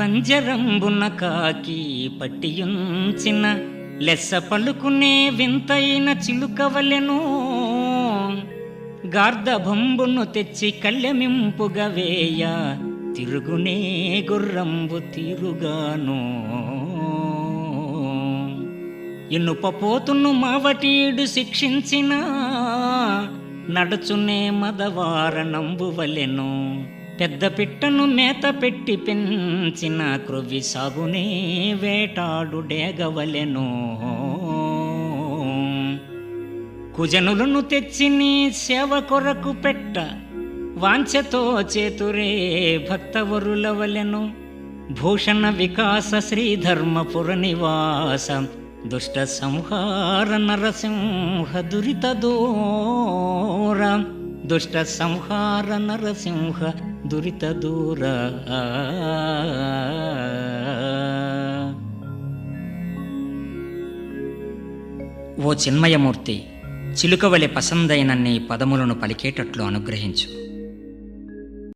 పంజరంబున కాకి పట్టియుంచిన లెస్స పలుకునే వింతైన చిలుకవలెను. గార్ధబంబును తెచ్చి కళ్ళెమింపుగా వేయ తిరుగునే గుర్రంబు తిరుగాను. ఇనుప మావటీడు శిక్షించిన నడుచునే మదవారణంబు వలెను పెద్ద పిట్టను మేత పెట్టి పెంచిన క్రొవ్వి సాగునే వేటాడు డేగవలెను. కుజనులను తెచ్చి నీ సేవ కొరకు పెట్ట వాంఛతో చేతురే భక్తవరులవలెను. భూషణ వికాస శ్రీధర్మపుర నివాస దుష్ట సంహార నరసింహ దురిత దూర. దుష్ట సంహార నరసింహ దురిత దూర. ఓ చిన్మయమూర్తి చిలుకవలె పసందైన నీ పదములను పలికేటట్లు అనుగ్రహించు.